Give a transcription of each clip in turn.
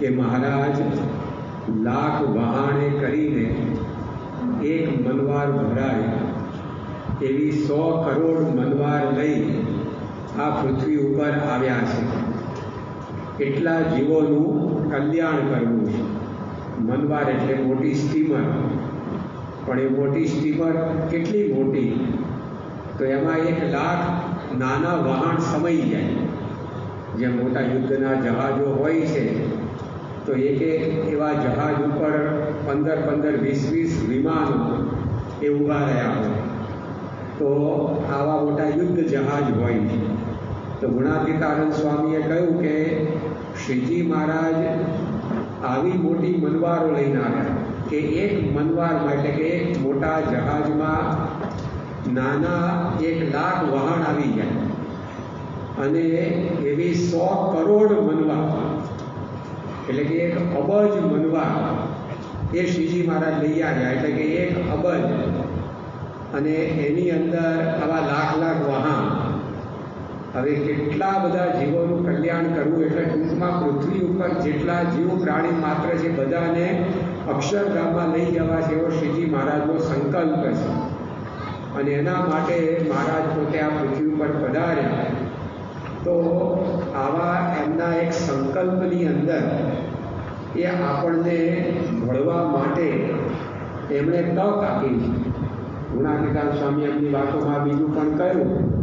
કે મહારાજ, લાખ વહાણે કરીને એક મનવાર ભરાય, એવી સો કરોડ મનવાર લઈ આ પૃથ્વી ઉપર આવ્યા છે. એટલા જીવોનું કલ્યાણ કરવું છે. મનવાર એટલે મોટી સ્ટીમર. પણ એ મોટી સ્ટીમર કેટલી મોટી? તો એમાં એક લાખ નાના વહાણ સમાઈ જાય. જે મોટા યુદ્ધના જહાજો હોય છે તો એક એક એવા જહાજ ઉપર પંદર પંદર વીસ વીસ વિમાનો એ ઊભા રહ્યા હોય. તો આવા મોટા યુદ્ધ જહાજ હોય. તો ગુણાતીતાનંદ સ્વામીએ કહ્યું કે શ્રીજી મહારાજ, આવી મોટી મનવારો લઈને આવ્યા કે એક મનવારમાં એટલે કે એક મોટા જહાજમાં નાના એક લાખ વહાણ આવી જાય અને એવી સો કરોડ મનવા એટલે કે એક અબજ મનવા એ શ્રીજી મહારાજ લઈ આવ્યા. એટલે કે એક અબજ. અને એની અંદર આવા લાખ લાખ વાહન હવે કેટલા બધા જીવોનું કલ્યાણ કરવું એટલે ટૂંકમાં પૃથ્વી ઉપર જેટલા જીવ પ્રાણી માત્ર છે બધાને અક્ષરધામમાં લઈ જવા છે એવો શ્રીજી મહારાજનો સંકલ્પ છે. અને એના માટે મહારાજ પોતે આ પૃથ્વી ઉપર પધાર્યા. તો આવા એમના એક સંકલ્પની અંદર એ આપણને ભળવા માટે એમણે તક આપી. ગુણાતીતાન સ્વામી એમની વાતોમાં બીજું પણ કહ્યું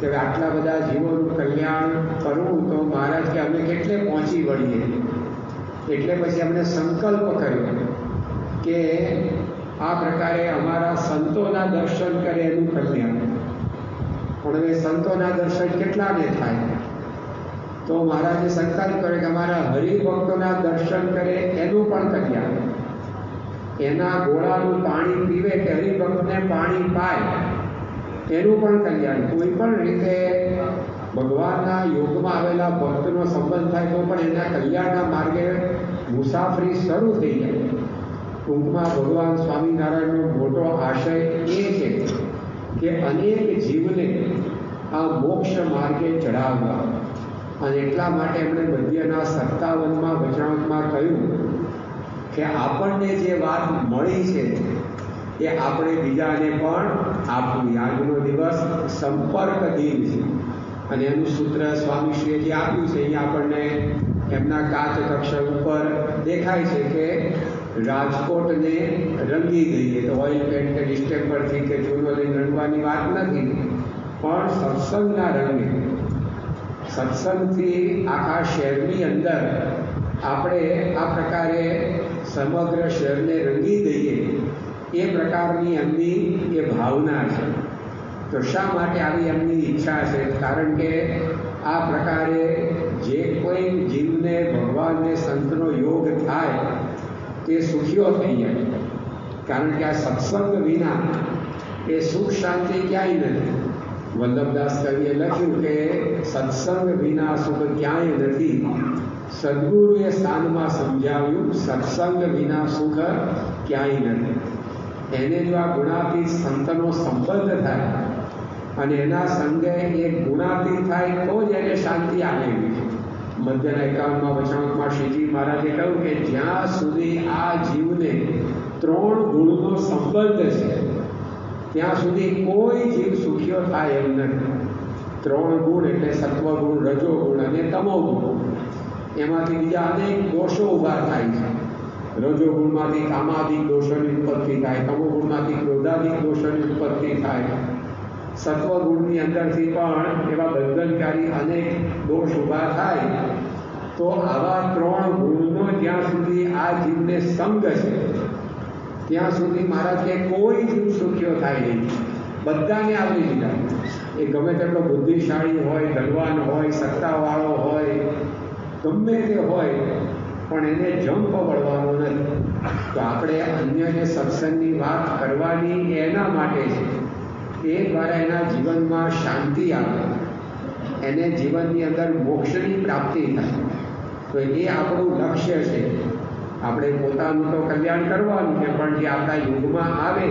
કે આટલા બધા જીવોનું કલ્યાણ કરવું તો મહારાજ કે અમે કેટલે પહોંચી વળીએ? એટલે પછી અમને સંકલ્પ કર્યો કે આ પ્રકારે અમારા સંતોના દર્શન કરે એનું કલ્યાણ. પણ હવે સંતોના દર્શન કેટલાને થાય? તો મહારાજે સંકલ્પ કરે કે અમારા હરિભક્તોના દર્શન કરે, એનું પણ કલ્યાણ એના ગોળાનું પાણી પીવે કે હરિભક્તને પાણી પાય, એનું પણ કલ્યાણ કોઈ પણ રીતે ભગવાનના યોગમાં આવેલા ભક્તનો સંબંધ થાય તો પણ એના કલ્યાણના માર્ગે મુસાફરી શરૂ થઈ જાય. ટૂંકમાં ભગવાન સ્વામિનારાયણનો મોટો આશય એ છે કે અનેક જીવને આ મોક્ષ માર્ગે ચડાવવા. અને એટલા માટે એમણે મધ્યના સત્તાવનમાં વચનાંકમાં કહ્યું કે આપણને જે વાત મળી છે એ આપણે બીજાને પણ આપવી. આજનો દિવસ સંપર્ક દિન છે. અને એનું સૂત્ર સ્વામીશ્રીએ જે આપ્યું છે, એ આપણને એમના કાચ કક્ષર ઉપર દેખાય છે કે રાજકોટને રંગી દઈએ. તો ઓઇલ પેન્ટ કે ડિસ્ટેમ્બરથી કે ચૂનો રંગવાની વાત નથી, પણ સત્સંગના રંગે સત્સંગથી આખા શહેરની અંદર આપણે આ પ્રકારે સમગ્ર શહેરને રંગી દઈએ, એ પ્રકારની એમની એ ભાવના છે. તો શા માટે આવી એમની ઈચ્છા છે? કારણ કે આ પ્રકારે જે કોઈ જીવને, ભગવાનને સંતનો યોગ થાય, તે સુખીઓ થઈ જાય કારણ કે આ સત્સંગ વિના એ સુખ, શાંતિ ક્યાંય નથી. વલ્લભદાસ કવિએ લખ્યું કે સત્સંગ વિના સુખ ક્યાંય નથી. સદગુરુએ સ્થાનમાં સમજાવ્યું, સત્સંગ વિના સુખ ક્યાંય નથી. એને જો આ ગુણાતીત સંતનો સંબંધ થાય અને એના સંગે એ ગુણાતીત થાય, તો જ એને શાંતિ આવે મધ્યના એકાવનમાં વચનાંકમાં શ્રીજી મહારાજે કહ્યું કે જ્યાં સુધી આ જીવને ત્રણ ગુણનો સંબંધ છે, ત્યાં સુધી કોઈ જીવ સુખીઓ થાય એમ નથી. ત્રણ ગુણ એટલે સત્વગુણ, રજોગુણ અને તમોગુણ. એમાંથી બીજા અનેક દોષો ઊભા થાય છે. રજોગુણમાંથી કામાદિક દોષોની ઉત્પત્તિ થાય, તમોગુણમાંથી ક્રોધાદિક દોષોની ઉત્પત્તિ થાય. સત્વગુણની અંદરથી પણ એવા બંધનકારી અનેક દોષ ઊભા થાય. તો આવા ત્રણ ગુણનો જ્યાં સુધી આ જીવને સંગ છે, ત્યાં સુધી મારા કે કોઈ જીવ સુખ્યો થાય નહીં. બધાને આવરી લીધા એ ગમે તેટલો બુદ્ધિશાળી હોય ધનવાન હોય, સત્તાવાળો હોય, ગમે તે હોય, પણ એને જંપ વળવાનો નથી. તો આપણે અન્યને સત્સંગની વાત કરવાની એના માટે છે. એ દ્વારા એના જીવનમાં શાંતિ આવે. એને જીવનની અંદર મોક્ષની પ્રાપ્તિ થાય. તો એ આપણું લક્ષ્ય છે. આપણે પોતાનું તો કલ્યાણ કરવાનું છે, પણ જે આપણા યુગમાં આવે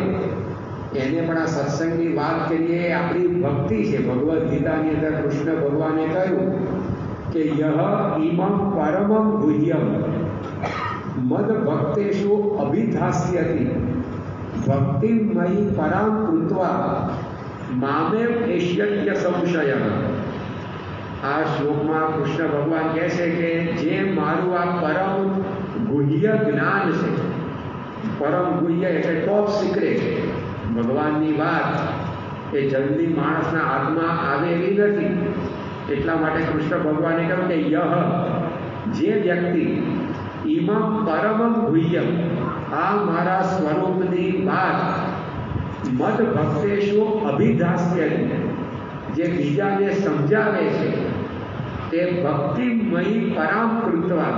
એને પણ આ સત્સંગની વાત કરીએ એ આપણી ભક્તિ છે. ભગવદ્ ગીતાની અંદર કૃષ્ણ ભગવાને કહ્યું કે યહ ઇમં પરમમ ગુહ્યમ. મદ ભક્તેષુ અભિધાસ્યતિ. ભક્તિમયી પરામ કૃત્વા મામેવ એષ્યત્ય સંશય આ શ્લોકમાં કૃષ્ણ ભગવાન કહે છે કે જે મારું આ પરમ ગુહ્ય જ્ઞાન છે, પરમ ગુહ્ય એટલે ટોપ સિક્રેટ ભગવાનની વાત એ જલ્દી માણસના હાથમાં આવે એવી નથી. એટલા માટે કૃષ્ણ ભગવાને કહ્યું કે યહ, જે વ્યક્તિ ઇમમ પરમમ ગુહ્યમ આ મારા સ્વરૂપની વાત મદ ભક્તેશો અભિધાસ્ય જે બીજાને સમજાવે છે, તે ભક્તિમયી પરામ કૃત્વા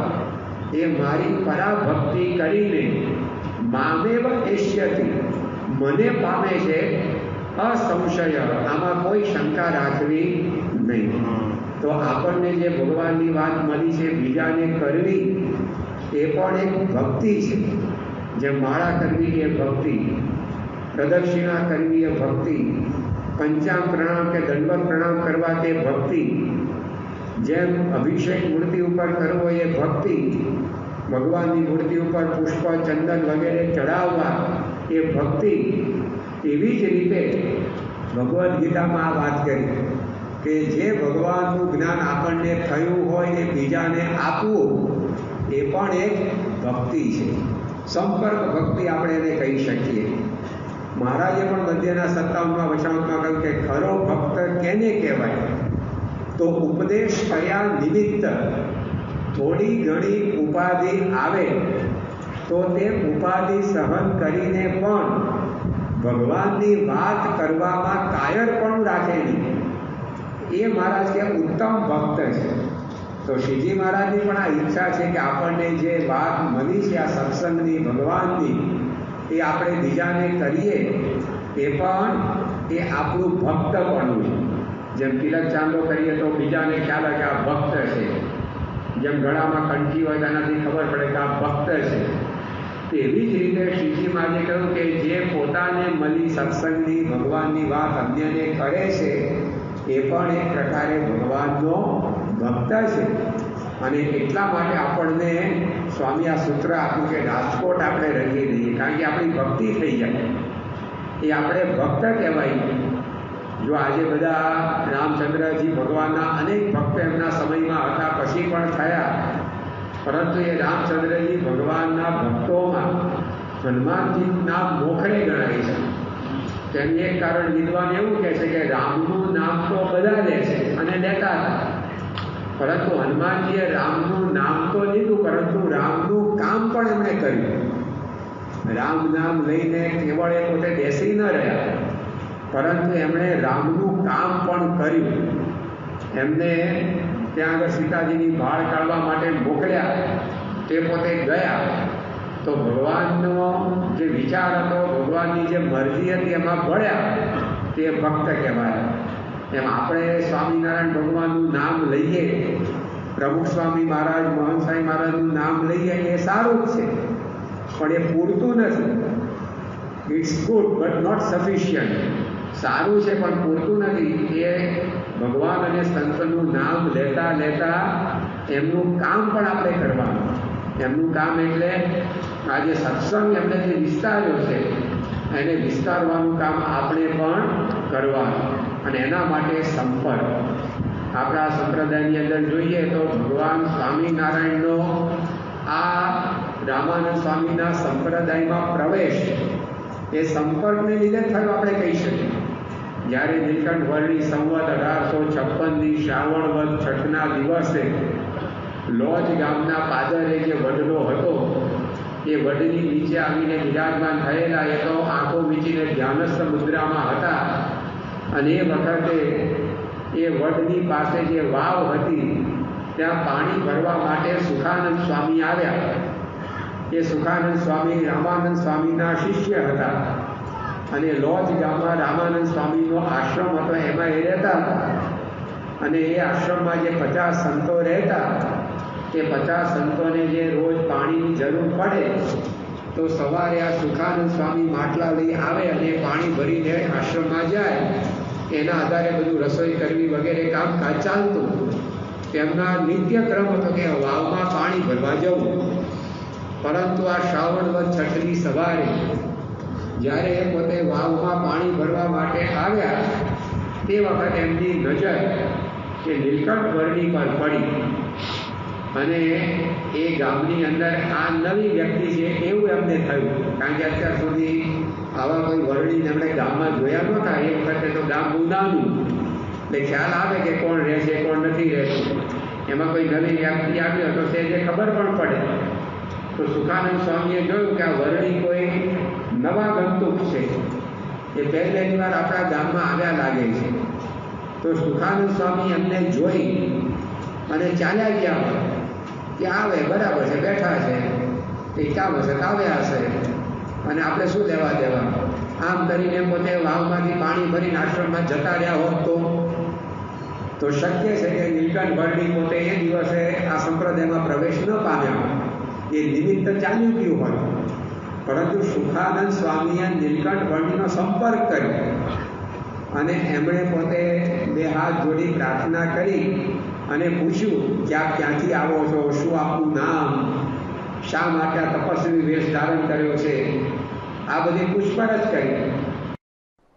એ મારી પરાભક્તિ કરીને મામેવ એષ્યતિ મને પામે છે અસંશય. આમાં કોઈ શંકા રાખવી નહીં. તો આપણને જે ભગવાનની વાત મળી છે, બીજાને કરવી, એ પણ એક ભક્તિ છે. જે માળા કરવી એ ભક્તિ, પ્રદક્ષિણા કરવી એ ભક્તિ, પંચાંગ પ્રણામ કે દંડવત પ્રણામ કરવા તે ભક્તિ, જેમ અભિષેક મૂર્તિ ઉપર કરવો એ ભક્તિ, ભગવાનની મૂર્તિ ઉપર પુષ્પ, ચંદન વગેરે ચડાવવા એ ભક્તિ એવી જ રીતે ભગવદ્ ગીતામાં આ વાત કરી કે જે ભગવાનનું જ્ઞાન આપણને થયું હોય એ બીજાને આપવું એ પણ એક ભક્તિ છે. સંપર્ક ભક્તિ આપણે એને કહી શકીએ. મહારાજે પણ મધ્યના સત્તાવનમાં વચાવતમાં કહ્યું કે ખરો ભક્ત કેને કહેવાય? તો ઉપદેશ કર્યા નિમિત્ત થોડી ઘણી ઉપાધિ આવે તો તે ઉપાધિ સહન કરીને પણ ભગવાનની વાત કરવામાં કાયર પણ રાખે નહીં એ મહારાજ કે ઉત્તમ ભક્ત છે. તો શ્રીજી મહારાજની પણ આ ઈચ્છા છે કે આપણને જે વાત મળી છે આ સત્સંગની ભગવાનની, એ આપણે બીજાને કરીએ, એ પણ એ આપણું ભક્ત પણ છે. જેમ તિલક ચાંદો કરીએ તો બીજાને ખ્યાલ કે આ ભક્ત છે. જેમ ગળામાં કંઠી હોય તેનાથી ખબર પડે કે આ ભક્ત છે. તેવી જ રીતે શ્રીજી કહ્યું કે જે પોતાને મળી સત્સંગની, ભગવાનની વાત અન્યને કરે છે, એ પણ એક પ્રકારે ભગવાનનો ભક્ત છે. અને એટલા માટે આપણને સ્વામી આ સૂત્ર આપ્યું કે રાજકોટ આપણે રહીએ નહીં, કારણ કે આપણી ભક્તિ થઈ જાય. એ આપણે ભક્ત કહેવાય. જો આજે બધા રામચંદ્રજી ભગવાનના અનેક ભક્તો એમના સમયમાં હતા, પછી પણ થયા પરંતુ એ રામચંદ્રજી ભગવાનના ભક્તોમાં હનુમાનજી નામ મોખરે ગણાય છે. તેનું એક કારણ વિદ્વાન એવું કહે છે કે રામનું નામ તો બધા લે છે અને લેતા પરંતુ હનુમાનજીએ રામનું નામ તો લીધું, પરંતુ રામનું કામ પણ એમણે કર્યું. રામ નામ લઈને કેવળ એ પોતે બેસી ન રહ્યા. પરંતુ એમણે રામનું કામ પણ કર્યું. એમને ત્યાં આગળ સીતાજીની ભાળ કાઢવા માટે મોકલ્યા, તે પોતે ગયા. તો ભગવાનનો જે વિચાર હતો, ભગવાનની જે મરજી હતી, એમાં ભળ્યા. તે ભક્ત કહેવાય. એમ આપણે સ્વામિનારાયણ ભગવાનનું નામ લઈએ, પ્રમુખ સ્વામી મહારાજ, મોહન સાંઈ મહારાજનું નામ લઈએ, એ સારું છે. પણ એ પૂરતું નથી. It's good but not sufficient સારું છે, પણ પૂરતું નથી. એ ભગવાન અને સંતનું નામ લેતા લેતા એમનું કામ પણ આપણે કરવાનું. એમનું કામ એટલે આજે સત્સંગ એમને જે વિસ્તાર્યો છે, એને વિસ્તારવાનું કામ આપણે પણ કરવાનું અને એના માટે સંપર્ક આપણા સંપ્રદાયની અંદર જોઈએ તો ભગવાન સ્વામિનારાયણનો આ રામાનંદ સ્વામીના સંપ્રદાયમાં પ્રવેશ એ સંપર્કને લીધે થયો આપણે કહી શકીએ. જ્યારે નીલકંઠ વર્ણી સંવત અઢારસો છપ્પનની શ્રાવણ વધ છઠના દિવસે લોજ ગામના પાદરે જે વડલો હતો, એ વડની નીચે આવીને બિરાજમાન થયેલા એ તો આંખો વીચીને ધ્યાનસ્થ મુદ્રામાં હતા. અને એ વખતે એ વડની પાસે જે વાવ હતી, ત્યાં પાણી ભરવા માટે સુખાનંદ સ્વામી આવ્યા. એ સુખાનંદ સ્વામી, રામાનંદ સ્વામીના શિષ્ય હતા. અને લોજ ગામમાં રામાનંદ સ્વામીનો આશ્રમ હતો. એમાં એ રહેતા હતા. અને એ આશ્રમમાં જે પચાસ સંતો રહેતા તે પચાસ સંતોને જે રોજ પાણીની જરૂર પડે, તો સવારે આ સુખાનંદ સ્વામી માટલા લઈ આવે અને પાણી ભરીને આશ્રમમાં જાય. એના આધારે બધું રસોઈ કરવી વગેરે કામકાજ ચાલતું. તેમના નિત્યક્રમ હતો કે વાવમાં પાણી ભરવા જવું. પરંતુ આ શ્રાવણ વદ છઠની સવારે જ્યારે એ પોતે વાવમાં પાણી ભરવા માટે આવ્યા, તે વખત એમની નજર એ નીલકંઠ વર્ણી પર પડી. અને એ ગામની અંદર આ નવી વ્યક્તિ છે, એવું એમને થયું. કારણ કે અત્યાર સુધી આવા કોઈ વરણીને એમણે ગામમાં જોયા નહોતા. એ વખતે તો ગામ ઉદાનું એટલે ખ્યાલ આવે કે કોણ રહેશે, કોણ નથી રહેતું. એમાં કોઈ નવી વ્યક્તિ આવ્યો તો તે ખબર પણ પડે. તો સુખાનંદ સ્વામીએ જોયું કે આ વરણી કોઈ નવા ગંતુક છે એ પહેલેની વાર આપણા ગામમાં આવ્યા લાગે છે. તો સુખાનંદ સ્વામી એમને જોઈ અને ચાલ્યા ગયા હોય કે આવે, બરાબર છે, બેઠા છે. એ કામ હશે આવ્યા હશે. અને આપણે શું લેવા દેવા? આમ કરીને પોતે વાવમાંથી પાણી ભરીને આશ્રમમાં જતા રહ્યા હોત તો? તો શક્ય છે કે નીલકંઠ ભરણી પોતે એ દિવસે આ સંપ્રદાયમાં પ્રવેશ ન પામ્યા. એ નિમિત્ત ચાલ્યું ગયું હોય. પરંતુ સુખાનંદ સ્વામીએ નીલકંઠ વર્ણીનો સંપર્ક કર્યો અને એમણે પોતે બે હાથ જોડી પ્રાર્થના કરી અને પૂછ્યું કે આપ ક્યાંથી આવો છો? શું આપનું નામ? શા માટે તપસ્વી વેશ ધારણ કર્યો છે? આ બધી પૂછપરછ કરી.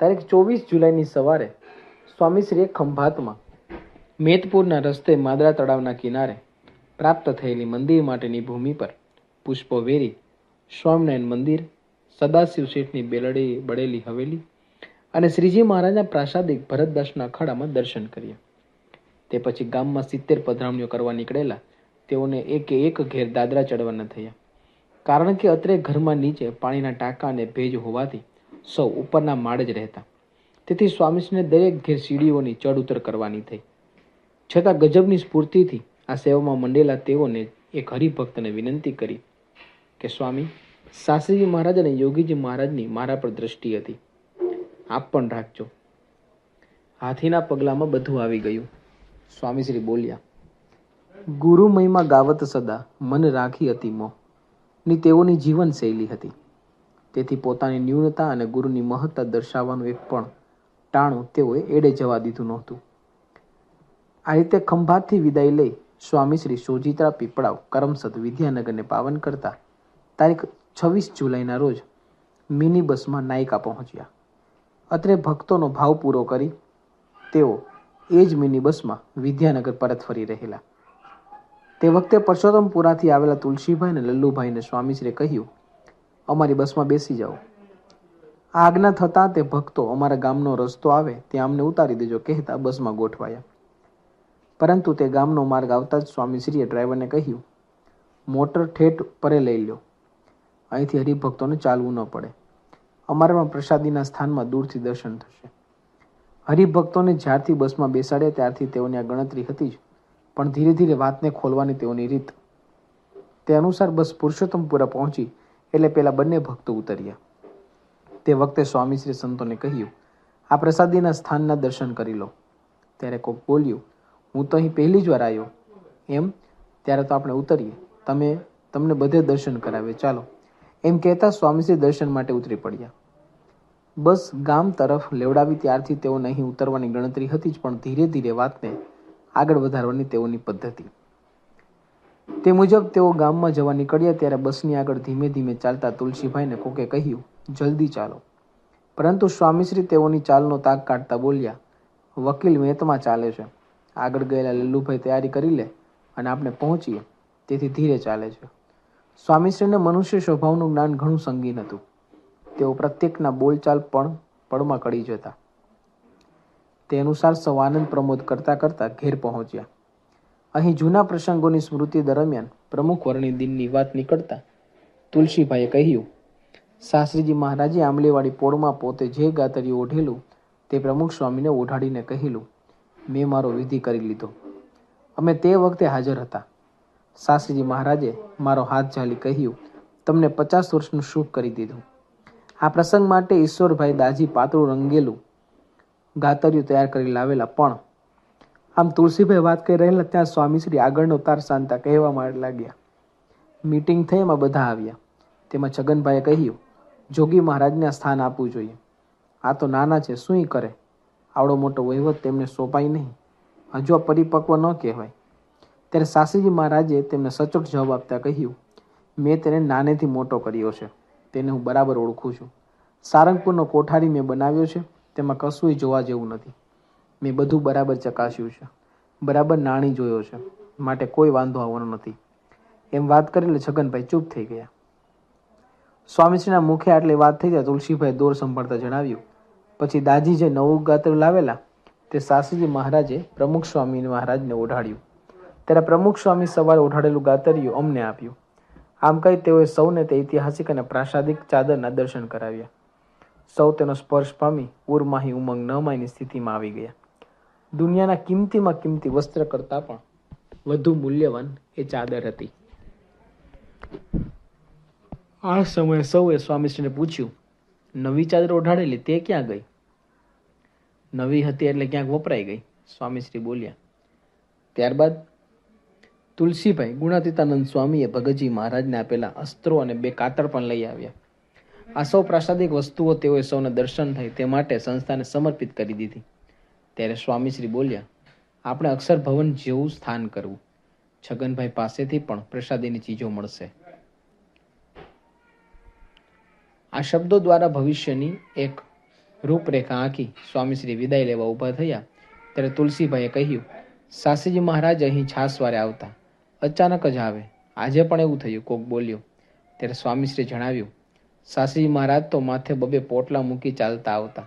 તારીખ ચોવીસ જુલાઈની સવારે સ્વામીશ્રીએ ખંભાતમાં મેતપુરના રસ્તે માદરા તળાવના કિનારે પ્રાપ્ત થયેલી મંદિર માટેની ભૂમિ પર પુષ્પો વેરી સ્વામિનારાયણ મંદિર, સદાશિવ શેઠની બેલડી બળેલી હવેલી અને શ્રીજી મહારાજના પ્રાસાદિક ભરતદાસના અખાડામાં દર્શન કર્યા. તે પછી ગામમાં સિત્તેર પધરામણીઓ કરવા નીકળેલા, તેઓને એકે એક ઘેર દાદરા ચડવાના થયા. કારણ કે અત્રે ઘરમાં નીચે પાણીના ટાંકા અને ભેજ હોવાથી સૌ ઉપરના માળ જ રહેતા. તેથી સ્વામીશ્રીને દરેક ઘેર સીડીઓની ચડ ઉતર કરવાની થઈ. છતાં ગજબની સ્ફૂર્તિથી આ સેવામાં મંડેલા તેઓને એક હરિભક્તને વિનંતી કરી કે સ્વામી શાસ્ત્રીજી મહારાજ અને યોગીજી મહારાજની મારા પર દ્રષ્ટિ હતી. આપ પણ રાખજો. હાથીના પગલામાં બધું આવી ગયું. સ્વામીશ્રી બોલ્યા, ગુરુ મહિમા ગાવત સદા, મન રાખી હતી મો ની તેઓની જીવન શૈલી હતી. તેથી પોતાની ન્યૂનતા અને ગુરુની મહત્તા દર્શાવવાનું એક પણ ટાણું તેઓએ એડે જવા દીધું નહોતું. આ રીતે ખંભાતથી વિદાય લઈ સ્વામીશ્રી સોજિત્રા પીપળાવ, કરમસદ, વિદ્યાનગરને પાવન કરતા તારીખ છવ્વીસ જુલાઈના રોજ મિની બસમાં નાયકા પહોંચ્યા. અત્રે ભક્તોનો ભાવ પૂરો કરી તેઓ એ જ મિની બસમાં વિદ્યાનગર પરત ફરી રહેલા. તે વખતે પરસોત્તમપુરાથી આવેલા તુલસીભાઈ અને લલ્લુભાઈને સ્વામીશ્રીએ કહ્યું, અમારી બસમાં બેસી જાઓ. આજ્ઞા થતાં તે ભક્તો અમારા ગામનો રસ્તો આવે ત્યાં અમને ઉતારી દેજો કહેતા બસમાં ગોઠવાયા. પરંતુ તે ગામનો માર્ગ આવતા જ સ્વામીશ્રીએ ડ્રાઈવરને કહ્યું, મોટર ઠેઠ પરે લઈ લ્યો. અહીંથી હરિભક્તોને ચાલવું ન પડે. અમારામાં પ્રસાદીના સ્થાનમાં દૂરથી દર્શન થશે. હરિભક્તોને જ્યારથી બસમાં બેસાડ્યા ત્યારથી તેઓની આ ગણતરી હતી જ, પણ ધીરે ધીરે વાતને ખોલવાની તેઓની રીત તે અનુસાર બસ પુરુષોત્તમપુરા પહોંચી એટલે પેલા બંને ભક્તો ઉતર્યા. તે વખતે સ્વામીશ્રી સંતોને કહ્યું, આ પ્રસાદીના સ્થાનના દર્શન કરી લો. ત્યારે કોક બોલ્યું, હું તો અહીં પહેલી જ વાર આવ્યો. એમ, ત્યારે તો આપણે ઉતરીએ. તમે, તમને બધે દર્શન કરાવે. ચાલો. એમ કહેતા સ્વામીશ્રી દર્શન માટે ઉતરી પડ્યા. બસ ગામ તરફ લેવડાવી ત્યારથી તેઓને અહીં ઉતરવાની ગણતરી હતી જ, પણ ધીરે ધીરે વાતને આગળ વધારવાની તેઓની પદ્ધતિ. તે મુજબ તેઓ ગામમાં જવા નીકળ્યા ત્યારે બસની આગળ ધીમે ધીમે ચાલતા તુલસીભાઈને કોકે કહ્યું, જલ્દી ચાલો. પરંતુ સ્વામીશ્રી તેઓની ચાલનો તાક કાઢતા બોલ્યા, વકીલ મેતમાં ચાલે છે. આગળ ગયેલા લલ્લુભાઈ તૈયારી કરી લે અને આપણે પહોંચીએ. તેથી ધીરે ચાલે છે. સ્વામીશ્રીને મનુષ્ય સ્વભાવનું જ્ઞાન ઘણું સંગીન હતું. તેઓ પ્રત્યેકના બોલચાલ પણ પળમાં કળી જતા. તે અનુસાર સૌ આનંદ પ્રમોદ કરતા કરતા ઘેર પહોંચ્યા. અહીં જૂના પ્રસંગોની સ્મૃતિ દરમિયાન પ્રમુખ વર્ણિ દિનની વાત નીકળતા તુલસીભાઈએ કહ્યું શાસ્ત્રીજી મહારાજે આંબલીવાળી પોળમાં પોતે જે ગાતરિયું ઓઢેલું તે પ્રમુખ સ્વામીને ઓઢાડીને કહેલું, મેં મારો વિધિ કરી લીધો. અમે તે વખતે હાજર હતા. શાસ્ત્રીજી મહારાજે મારો હાથ ઝાલી કહ્યું, તમને પચાસ વર્ષનું શુભ કરી દીધું. આ પ્રસંગ માટે ઈશ્વરભાઈ દાજી પાતળું રંગેલું ગાતરિયું તૈયાર કરી લાવેલા પણ. આમ તુલસીભાઈ વાત કરી રહેલા ત્યાં સ્વામીશ્રી આગળનો તાર શાંતા કહેવા માટે લાગ્યા. મીટિંગ થઈ એમાં બધા આવ્યા. તેમાં છગનભાઈએ કહ્યું, જોગી મહારાજને સ્થાન આપવું જોઈએ. આ તો નાના છે શું કરે. આવડો મોટો વહીવટ તેમને સોંપાય નહીં. હજુ આ પરિપક્વ ન કહેવાય. ત્યારે સાસીજી મહારાજે તેમને સચોટ જવાબ આપતા કહ્યું, મેં તેને નાનેથી મોટો કર્યો છે. તેને હું બરાબર ઓળખું છું. સારંગપુરનો કોઠારી મેં બનાવ્યો છે. તેમાં કશુંય જોવા જેવું નથી. મેં બધું બરાબર ચકાસ્યું છે. બરાબર નાણી જોયો છે. માટે કોઈ વાંધો આવવાનો નથી. એમ વાત કરી એટલે છગનભાઈ ચૂપ થઈ ગયા. સ્વામીશ્રીના મુખે આટલી વાત થઈ જાય તુલસીભાઈ દોર સંભાળતા જણાવ્યું. પછી દાજી જે નવું ગાત્ર લાવેલા, તે સાસીજી મહારાજે પ્રમુખ સ્વામી મહારાજને ઓઢાડ્યું ત્યારે પ્રમુખ સ્વામી સવારે ઓઢાડેલું ગાતરિયું અમને આપ્યું. આમ કહી તેઓએ સૌને તે ઐતિહાસિક અને પ્રાસાદિક ચાદરના દર્શન કરાવ્યા. સૌ તેનો સ્પર્શ પામી ઉર્માહી ઉમંગ ન માયની સ્થિતિમાં આવી ગયા. દુનિયાના કિંમતીમાં કિંમતી વસ્ત્ર કરતાં પણ વધુ મૂલ્યવાન એ ચાદર હતી. આ સમયે સૌએ સ્વામીશ્રીને પૂછ્યું, નવી ચાદર ઓઢાડેલી તે ક્યાં ગઈ? નવી હતી એટલે ક્યાંક વપરાઈ ગઈ, સ્વામીશ્રી બોલ્યા. ત્યારબાદ તુલસીભાઈ ગુણાતીતાનંદ સ્વામીએ ભગતજી મહારાજને આપેલા અસ્ત્રો અને બે કાતર પણ લઈ આવ્યા. આ સૌ પ્રાસાદિક વસ્તુઓ તેઓએ સૌને દર્શન થાય તે માટે સંસ્થાને સમર્પિત કરી દીધી. ત્યારે સ્વામીશ્રી બોલ્યા, આપણે અક્ષર ભવન જેવું સ્થાન કરવું. છગનભાઈ પાસેથી પણ પ્રસાદીની ચીજો મળશે. આ શબ્દો દ્વારા ભવિષ્યની એક રૂપરેખા આંકી સ્વામીશ્રી વિદાય લેવા ઊભા થયા. ત્યારે તુલસીભાઈએ કહ્યું, સાસીજી મહારાજ અહીં છાસવારે આવતા. અચાનક જ આવે. આજે પણ એવું થયું, કોક બોલ્યો. ત્યારે સ્વામીશ્રી જણાવ્યું સાસીજી મહારાજ તો માથે બબે પોટલા મૂકી ચાલતા આવતા.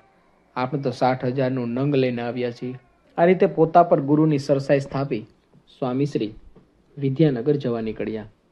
આપણે તો સાઠ હજારનું નંગ લઈને આવ્યા છીએ. આ રીતે પોતા પર ગુરુની સરસાઈ સ્થાપી સ્વામીશ્રી વિદ્યાનગર જવા નીકળ્યા.